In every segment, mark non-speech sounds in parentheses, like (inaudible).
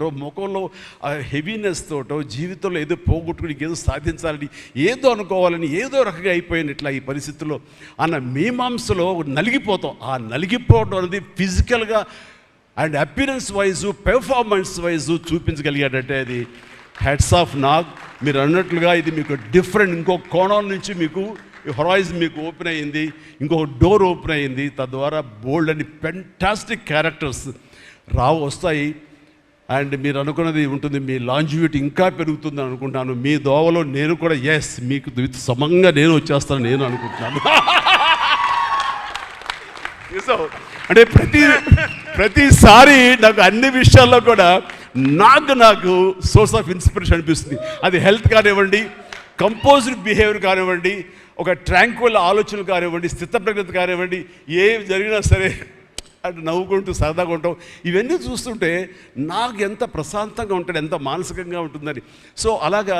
ముఖంలో హెవీనెస్ తోటో జీవితంలో ఏదో పోగొట్టుకుని ఏదో సాధించాలని ఏదో అనుకోవాలని ఏదో రకంగా అయిపోయింది ఇట్లా ఈ పరిస్థితుల్లో అన్న మీమాంసలో నలిగిపోతాం. ఆ నలిగిపోవడం అనేది ఫిజికల్గా and appearance wise performance wise చూపించగలిగాడంటే అది హెడ్స్ ఆఫ్ నాగ్. మీరు అన్నట్లుగా ఇది మీకు డిఫరెంట్ ఇంకో కోణం నుంచి మీకు హొరైజ్ మీకు ఓపెన్ అయ్యింది ఇంకొక డోర్ ఓపెన్ అయ్యింది తద్వారా బోల్డ్ అని ఫెంటాస్టిక్ క్యారెక్టర్స్ రావు వస్తాయి. అండ్ మీరు అనుకున్నది ఉంటుంది మీ లాంజివిటీ ఇంకా పెరుగుతుంది అనుకుంటాను. మీ దోవలో నేను కూడా ఎస్ మీకు విత్ సమంగా నేను వచ్చేస్తాను నేను అనుకుంటున్నాను. (laughs) అంటే ప్రతి ప్రతిసారి నాకు అన్ని విషయాల్లో కూడా నాకు నాకు సోర్స్ ఆఫ్ ఇన్స్పిరేషన్ అనిపిస్తుంది. అది హెల్త్ కానివ్వండి కంపోజ్డ్ బిహేవియర్ కానివ్వండి ఒక ట్రాంక్వల్ ఆలోచనలు కానివ్వండి స్థితప్రజ్ఞత కానివ్వండి ఏం జరిగినా సరే అటు నవ్వుకుంటూ సరదాగా ఉంటాం. ఇవన్నీ చూస్తుంటే నాకు ఎంత ప్రశాంతంగా ఉంటాడు ఎంత మానసికంగా ఉంటుందని. సో అలాగా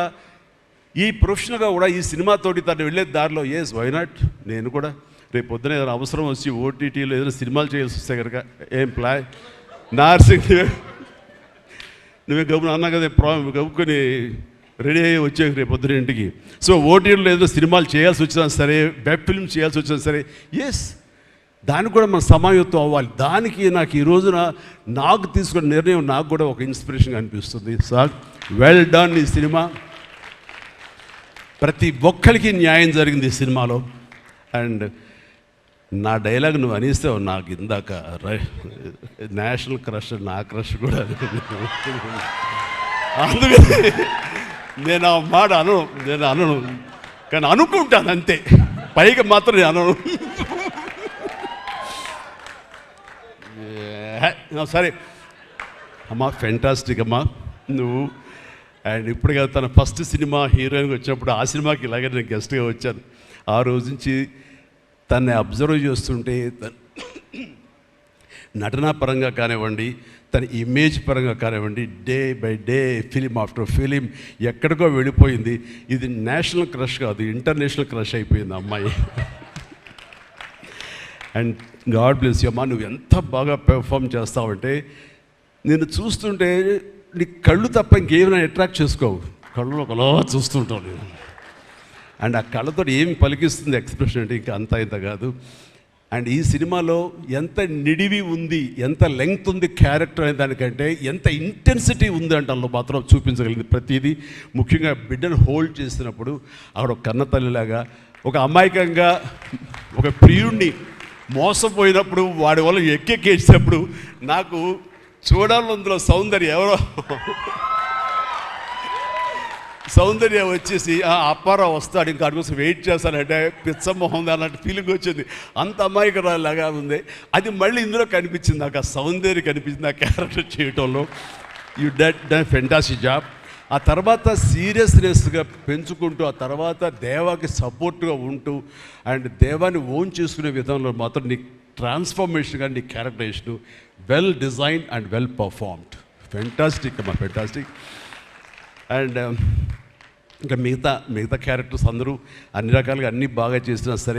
ఈ ప్రొఫెషనల్గా కూడా ఈ సినిమాతోటి తను వెళ్ళే దారిలో ఎస్ వైనాట్ నేను కూడా రేపు పొద్దున ఏదైనా అవసరం వచ్చి ఓటీటీలో ఏదైనా సినిమాలు చేయాల్సి వస్తే కనుక ఏం ప్లాయ్ నార్సింగ్ నువ్వే గబున అన్నా కదా ప్రా గబుకొని రెడీ అయ్యి వచ్చే రేపు పొద్దున ఇంటికి. సో ఓటీటీలో ఏదో సినిమాలు చేయాల్సి వచ్చినా సరే వెబ్ ఫిల్మ్ చేయాల్సి వచ్చినా సరే ఎస్ దానికి కూడా మనం సమాయుత్వం అవ్వాలి. దానికి నాకు ఈ రోజున నాకు తీసుకున్న నిర్ణయం నాకు కూడా ఒక ఇన్స్పిరేషన్ అనిపిస్తుంది. సార్ వెల్ డన్ ఈ సినిమా. ప్రతి ఒక్కరికి న్యాయం జరిగింది ఈ సినిమాలో. అండ్ నా డైలాగ్ నువ్వు అనిస్తావు నాకు ఇందాక రై- నేషనల్ క్రష్ నా క్రష్ కూడా. అందుకని నేను ఆ మాట అనను నేను అనను. కానీ అనుకుంటాను అంతే. పైకి మాత్రం నేను అనను. సరే అమ్మా ఫెంటాస్టిక్ అమ్మా. నువ్వు అండ్ ఇప్పుడుగా తన ఫస్ట్ సినిమా హీరోయిన్గా వచ్చినప్పుడు ఆ సినిమాకి ఇలాగే నేను గెస్ట్గా వచ్చాను. ఆ రోజు నుంచి తన్ని అబ్జర్వ్ చేస్తుంటే నటనా పరంగా కానివ్వండి తన ఇమేజ్ పరంగా కానివ్వండి day by day film after film ఎక్కడికో వెళ్ళిపోయింది. ఇది నేషనల్ క్రష్ కాదు ఇంటర్నేషనల్ క్రష్ అయిపోయింది అమ్మాయి. అండ్ గాడ్ బ్లెస్ యూ అమ్మా. నువ్వు ఎంత బాగా పెర్ఫామ్ చేస్తావంటే నేను చూస్తుంటే నీ కళ్ళు తప్ప ఇంకేమైనా అట్రాక్ట్ చేసుకోవు. కళ్ళు ఒకలా చూస్తుంటావు నేను. అండ్ ఆ కళ్ళతో ఏమి పలికిస్తుంది ఎక్స్ప్రెషన్ అంటే ఇంకా అంత ఇంత కాదు. అండ్ ఈ సినిమాలో ఎంత నిడివి ఉంది ఎంత లెంగ్త్ ఉంది క్యారెక్టర్ అనే దానికంటే ఎంత ఇంటెన్సిటీ ఉంది అంటే అందులో మాత్రం చూపించగలిగింది ప్రతిదీ. ముఖ్యంగా బిడ్డను హోల్డ్ చేసినప్పుడు ఆవిడ కన్న తల్లిలాగా ఒక అమాయకంగా ఒక ప్రియుణ్ణి మోసపోయినప్పుడు వాడి వల్ల ఎక్కెక్కేసినప్పుడు నాకు చూడాలి అందులో సౌందర్యం ఎవరో. సౌందర్యం వచ్చేసి "ఆ, అప్పారావు వస్తాడు ఇంకా అడుగు వెయిట్ చేస్తానంటే పిచ్చమొహం అన్నట్టు ఫీలింగ్ వచ్చింది. అంత అమాయకురాలాగా ఉంది. అది మళ్ళీ ఇందులో కనిపించింది. నాకు ఆ సౌందర్య కనిపించింది ఆ క్యారెక్టర్ చేయటంలో. You did done fantasy job ఆ తర్వాత సీరియస్నెస్గా పెంచుకుంటూ ఆ తర్వాత దేవాకి సపోర్ట్గా ఉంటూ అండ్ దేవాన్ని ఓన్ చేసుకునే విధంలో మాత్రం నీ ట్రాన్స్ఫర్మేషన్ కానీ నీ characterisation well design and well performed. Fantastic అమ్మా ఫెంటాస్టిక్. అండ్ ఇంకా మిగతా మిగతా క్యారెక్టర్స్ అందరూ అన్ని రకాలుగా అన్నీ బాగా చేసినా సరే